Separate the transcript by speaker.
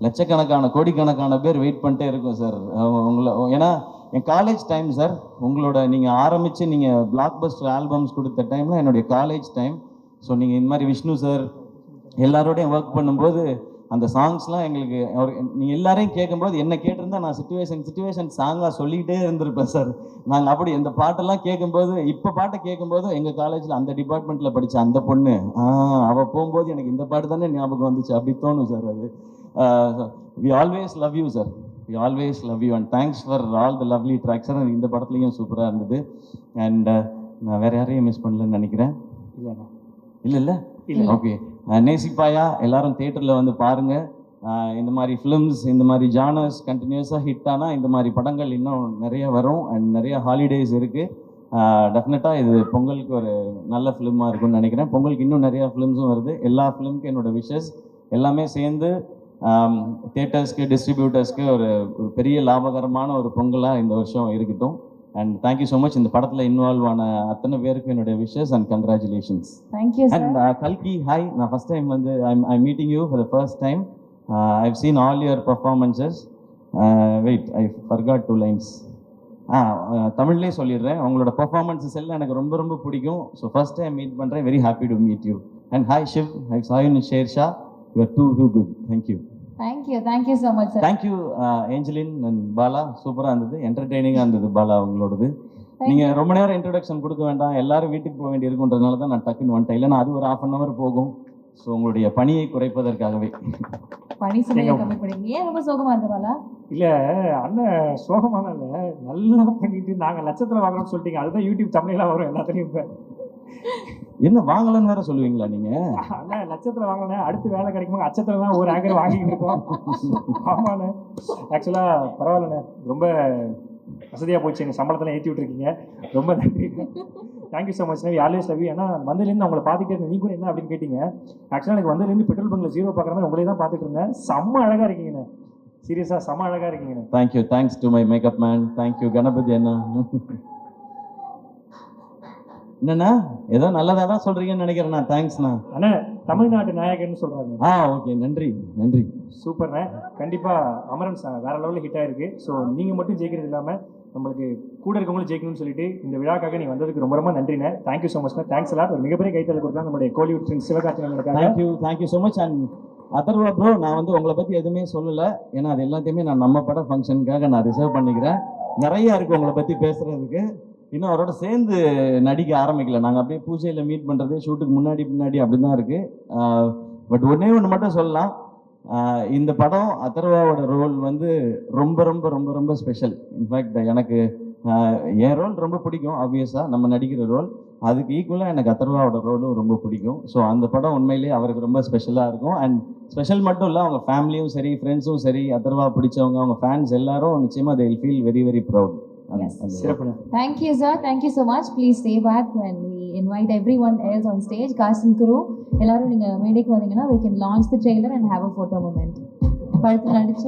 Speaker 1: லட்சக்கணக்கான கோடிக்கணக்கான பேர் வெயிட் பண்ணிட்டே இருக்கும் சார் உங்களை ஏன்னா என் காலேஜ் டைம் சார் உங்களோட நீங்கள் ஆரம்பித்து நீங்கள் பிளாக் பஸ்டர் ஆல்பம்ஸ் கொடுத்த டைமில் என்னுடைய காலேஜ் டைம் ஸோ நீங்கள் இந்த மாதிரி விஷ்ணு சார் எல்லாரோடையும் ஒர்க் பண்ணும்போது அந்த சாங்ஸ்லாம் எங்களுக்கு அவர் நீங்கள் எல்லாரையும் கேட்கும்போது என்ன கேட்டிருந்தா நான் சுச்சுவேஷன் சுச்சுவேஷன் சாங்காக சொல்லிக்கிட்டே இருந்திருப்பேன் சார் நாங்கள் அப்படி இந்த பாட்டெல்லாம் கேட்கும்போது இப்போ பாட்டை கேட்கும்போது எங்கள் காலேஜில் அந்த டிபார்ட்மெண்ட்டில் படித்த அந்த பொண்ணு அவள் போகும்போது எனக்கு இந்த பாட்டு தானே ஞாபகம் வந்துச்சு. அப்படி தோணும் சார் அது. We always love you sir we always love you and thanks for all the lovely tracks sir இந்த படத்துலையும் சூப்பராக இருந்தது. அண்ட் நான் வேறு யாரையும் மிஸ் பண்ணலன்னு நினைக்கிறேன்?
Speaker 2: இல்லைண்ணா
Speaker 1: இல்லை. இல்லை
Speaker 2: இல்லை.
Speaker 1: ஓகே நேசிப்பாயா? எல்லாரும் தேட்டரில் வந்து பாருங்க. இந்த மாதிரி ஃபிலிம்ஸ் இந்த மாதிரி ஜானர்ஸ் கண்டினியூஸாக ஹிட் ஆனால் இந்த மாதிரி படங்கள் இன்னும் நிறைய வரும் அண்ட் நிறைய ஹாலிடேஸ் இருக்குது டெஃபினட்டாக இது பொங்கலுக்கு ஒரு நல்ல ஃபிலிமாக இருக்கும்னு நினைக்கிறேன். பொங்கலுக்கு இன்னும் நிறைய ஃபிலிம்ஸும் வருது. எல்லா ஃபிலிம்க்கு என்னோட விஷஸ் எல்லாமே சேர்ந்து தேட்டர்ஸ்க்கு டிஸ்ட்ரிபியூட்டர்ஸ்க்கு ஒரு ஒரு பெரிய லாபகரமான ஒரு பொங்கலாக இந்த வருஷம் இருக்கட்டும். அண்ட் தேங்க்யூ ஸோ மச் இந்த படத்தில் இன்வால்வ் ஆன அத்தனை பேருக்கும் என்னுடைய wishes and congratulations
Speaker 3: thank you
Speaker 1: and கல்கி ஹாய் நான் ஃபஸ்ட் டைம் வந்து I meeting you for the first time I've seen all your performances wait I forgot two lines ah தமிழ்லேயே சொல்லிடுறேன். உங்களோட பர்ஃபார்மன்ஸஸ் எல்லாம் எனக்கு ரொம்ப ரொம்ப பிடிக்கும். ஸோ ஃபர்ஸ்ட் டைம் மீட் பண்ணுறேன் very happy to meet you and hi Shiv I saw in Shershaah you're too too good thank you
Speaker 3: thank you thank you so much sir
Speaker 1: thank you Angeline Bala சூப்பராக இருந்தது. என்டர்டெய்னிங்காக இருந்தது பாலா உங்களோடது நீங்கள் ரொம்ப நேரம் introduction கொடுக்க வேண்டாம். எல்லாரும் வீட்டுக்கு போக வேண்டி இருக்குன்றதுனால தான் நான் டக்குன்னு வந்துட்டேன். இல்லைன்னா அது ஒரு half அன் hour போகும். ஸோ உங்களுடைய பணியை குறைப்பதற்காகவே.
Speaker 3: பனி சுமையை கம்மி பண்ணி ஏன் ரொம்ப சோகமா இருக்கு பாலா?
Speaker 2: இல்லை அண்ணன் சோகமான இல்லை. நல்லா பண்ணிட்டு நாங்கள் லட்சத்தில் வாங்குறோம்னு சொல்லிட்டீங்க. அதுதான் யூடியூப் தமிழெலாம் வரும் எல்லாத்துலேயும் இப்போ.
Speaker 1: என்ன வாங்கலன்னு வேற சொல்லுவீங்களா நீங்க?
Speaker 2: லட்சத்தில் வாங்கினேன் அடுத்து வேலை கிடைக்குமா அச்சத்தில் தான் ஒரு ஆங்கர் வாங்கிட்டு இருக்கோம். ஆமாண்ணே. ஆக்சுவலாக பரவாயில்லண்ணே. ரொம்ப வசதியாக போச்சு. எங்கள் சம்பளத்தெல்லாம் ஏற்றி விட்டுருக்கீங்க. ரொம்ப நன்றி. Thank you so much Navi always love ஏன்னா வந்ததுலேருந்து அவங்கள பார்த்துட்டே இருந்தேன். நீ கூட என்ன அப்படின்னு கேட்டீங்க. ஆக்சுவலாக எனக்கு வந்ததுலேருந்து பெட்ரோல் பங்கில் ஜீரோ பார்க்குற மாதிரி உங்களே தான் பார்த்துட்டு இருந்தேன். செம்ம அழகாக இருக்கீங்கண்ணே. சீரியஸாக செம்ம அழகாக இருக்கீங்கண்ணே.
Speaker 1: Thank you thanks to my makeup man thank you Ganapathi அண்ணா. என்னண்ணா? ஏதோ நல்லதா தான் சொல்றீங்கன்னு நினைக்கிறேண்ணா. தேங்க்ஸ்ண்ணா
Speaker 2: அண்ணா தமிழ்நாட்டு நாயகன்னு சொல்கிறாங்க
Speaker 1: ஆ ஓகே. நன்றி. நன்றி.
Speaker 2: சூப்பர்ண்ணே. கண்டிப்பாக அமரன் சார் வேற லெவலில் ஹிட் ஆயிருக்கு. ஸோ நீங்கள் மட்டும் ஜெயிக்கிறது இல்லாமல் நம்மளுக்கு கூட இருக்கவங்களும் ஜெயிக்கணும்னு சொல்லிட்டு இந்த விழாக்காக நீ வந்ததுக்கு ரொம்ப ரொம்ப நன்றிண்ணே. தேங்க்யூ ஸோ மச்ண்ணே தேங்க்ஸ் எல்லாம் ஒரு மிகப்பெரிய கைத்தல் கொடுத்தா நம்மளுடைய Kollywood friends சிவகார்த்திகேயனுக்காக
Speaker 1: thank you thank you so much and Atharvaa bro நான் வந்து உங்களை பற்றி எதுவுமே சொல்லலை. ஏன்னா அது எல்லாத்தையுமே நான் நம்ம பட ஃபங்க்ஷனுக்காக நான் ரிசர்வ் பண்ணிக்கிறேன். நிறைய இருக்கு உங்களை பற்றி பேசுறதுக்கு. இன்னும் அவரோட சேர்ந்து நடிக்க ஆரம்பிக்கல. நாங்கள் அப்படியே பூஜையில் மீட் பண்ணுறது ஷூட்டுக்கு முன்னாடி பின்னாடி அப்படி தான் இருக்குது பட் ஒன்றே ஒன்று மட்டும் சொல்லலாம். இந்த படம் அத்தர்வாவோட ரோல் வந்து ரொம்ப ரொம்ப ரொம்ப ரொம்ப ஸ்பெஷல் இன்ஃபேக்ட் எனக்கு என் ரோல் ரொம்ப பிடிக்கும் ஆப்வியஸாக நம்ம நடிக்கிற ரோல் அதுக்கு ஈக்குவலாக எனக்கு அத்தர்வாவோட ரோலும் ரொம்ப பிடிக்கும். ஸோ அந்த படம் உண்மையிலேயே அவருக்கு ரொம்ப ஸ்பெஷலாக இருக்கும். அண்ட் ஸ்பெஷல் மட்டும் இல்லை அவங்க ஃபேமிலியும் சரி ஃப்ரெண்ட்ஸும் சரி அதர்வா பிடிச்சவங்க அவங்க ஃபேன்ஸ் எல்லாரும் நிச்சயமாக they feel very very proud
Speaker 3: thank you sir thank you so much please stay back when we invite everyone else on stage cast and crew எல்லாரும் நீங்கள் மேடைக்கு வந்தீங்கன்னா we can launch the trailer and have a photo moment படத்தில் நடிச்ச